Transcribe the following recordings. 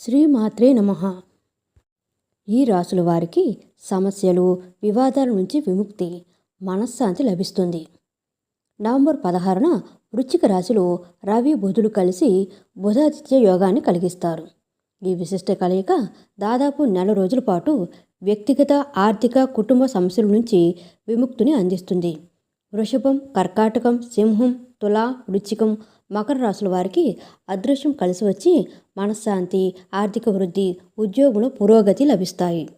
శ్రీమాత్రే నమ. ఈ రాసుల వారికి సమస్యలు వివాదాల నుంచి విముక్తి మనశ్శాంతి లభిస్తుంది. నవంబర్ పదహారున వృచ్చిక రాశిలో రవి బుధులు కలిసి బుధాదిత్య యోగాన్ని కలిగిస్తారు. ఈ విశిష్ట కలయిక దాదాపు నెల రోజుల పాటు వ్యక్తిగత ఆర్థిక కుటుంబ సమస్యల నుంచి విముక్తిని అందిస్తుంది. వృషభం కర్కాటకం సింహం తుల వృచ్చికం మకర రాశుల వారికి అదృశ్యం కలిసి వచ్చి మనశ్శాంతి ఆర్థిక వృద్ధి ఉద్యోగంలో పురోగతి లభిస్తాయి.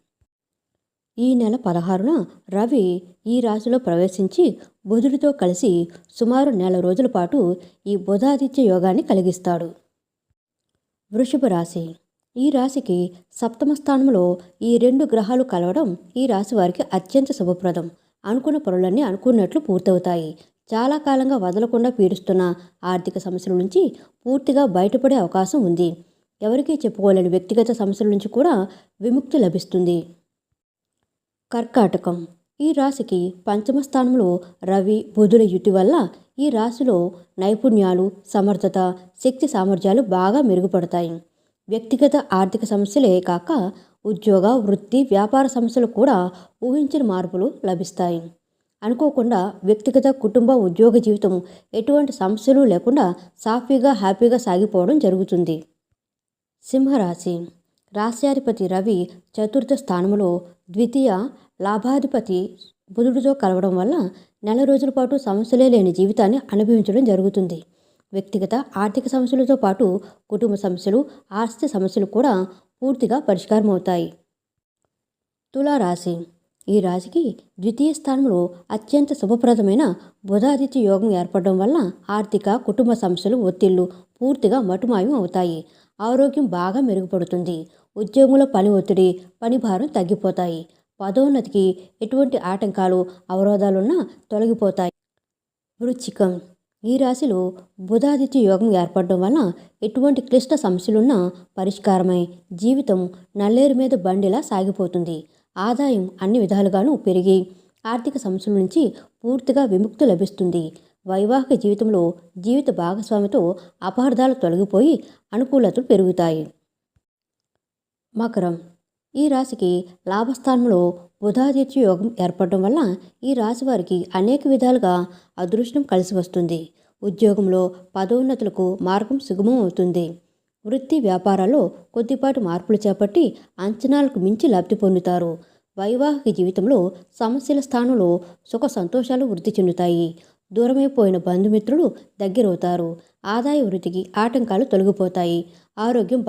ఈ నెల పదహారున రవి ఈ రాశిలో ప్రవేశించి బుధుడితో కలిసి సుమారు నెల రోజుల పాటు ఈ బుధాదిత్య యోగాన్ని కలిగిస్తాడు. వృషభ రాశి. ఈ రాశికి సప్తమ స్థానంలో ఈ రెండు గ్రహాలు కలవడం ఈ రాశి వారికి అత్యంత శుభప్రదం. అనుకున్న పనులన్నీ అనుకున్నట్లు పూర్తవుతాయి. చాలా కాలంగా వదలకుండా పీడిస్తున్న ఆర్థిక సమస్యల నుంచి పూర్తిగా బయటపడే అవకాశం ఉంది. ఎవరికీ చెప్పుకోలేని వ్యక్తిగత సమస్యల నుంచి కూడా విముక్తి లభిస్తుంది. కర్కాటకం. ఈ రాశికి పంచమ స్థానంలో రవి బుధుల యుతి వల్ల ఈ రాశిలో నైపుణ్యాలు సమర్థత శక్తి సామర్థ్యాలు బాగా మెరుగుపడతాయి. వ్యక్తిగత ఆర్థిక సమస్యలే కాక ఉద్యోగ వృత్తి వ్యాపార సమస్యలు కూడా ఊహించిన మార్పులు లభిస్తాయి. అనుకోకుండా వ్యక్తిగత కుటుంబ ఉద్యోగ జీవితం ఎటువంటి సమస్యలు లేకుండా సాఫీగా హ్యాపీగా సాగిపోవడం జరుగుతుంది. సింహరాశి. రాశ్యాధిపతి రవి చతుర్థ స్థానంలో ద్వితీయ లాభాధిపతి బుధుడితో కలవడం వల్ల నెల రోజుల పాటు సమస్యలే లేని జీవితాన్ని అనుభవించడం జరుగుతుంది. వ్యక్తిగత ఆర్థిక సమస్యలతో పాటు కుటుంబ సమస్యలు ఆస్తి సమస్యలు కూడా పూర్తిగా పరిష్కారం అవుతాయి తులారాశి. ఈ రాశికి ద్వితీయ స్థానంలో అత్యంత శుభప్రదమైన బుధాదిత్య యోగం ఏర్పడడం వల్ల ఆర్థిక కుటుంబ సమస్యలు ఒత్తిళ్ళు పూర్తిగా మటుమాయం అవుతాయి ఆరోగ్యం బాగా మెరుగుపడుతుంది. ఉద్యోగంలో పని ఒత్తిడి పని భారం తగ్గిపోతాయి. పదోన్నతికి ఎటువంటి ఆటంకాలు అవరోధాలున్నా తొలగిపోతాయి. వృచ్చికం. ఈ రాశిలో బుధాదిత్య యోగం ఏర్పడడం వల్ల ఎటువంటి క్లిష్ట సమస్యలున్నా పరిష్కారమై జీవితం నల్లేరు మీద బండిలా సాగిపోతుంది. ఆదాయం అన్ని విధాలుగానూ పెరిగి ఆర్థిక సమస్యల నుంచి పూర్తిగా విముక్తి లభిస్తుంది. వైవాహిక జీవితంలో జీవిత భాగస్వామితో అపార్థాలు తొలగిపోయి అనుకూలతలు పెరుగుతాయి. మకరం. ఈ రాశికి లాభస్థానంలో బుధాదిత్య యోగం ఏర్పడడం వల్ల ఈ రాశి వారికి అనేక విధాలుగా అదృష్టం కలిసి వస్తుంది. ఉద్యోగంలో పదోన్నతులకు మార్గం సుగమం అవుతుంది వృత్తి వ్యాపారాల్లో కొద్దిపాటి మార్పులు చేపట్టి అంచనాలకు మించి లబ్ధి పొందుతారు. వైవాహిక జీవితంలో సమస్యల స్థానంలో సుఖ సంతోషాలు వృద్ధి చెందుతాయి. దూరమైపోయిన బంధుమిత్రులు దగ్గరవుతారు. ఆదాయ వృద్ధికి ఆటంకాలు తొలగిపోతాయి. ఆరోగ్యం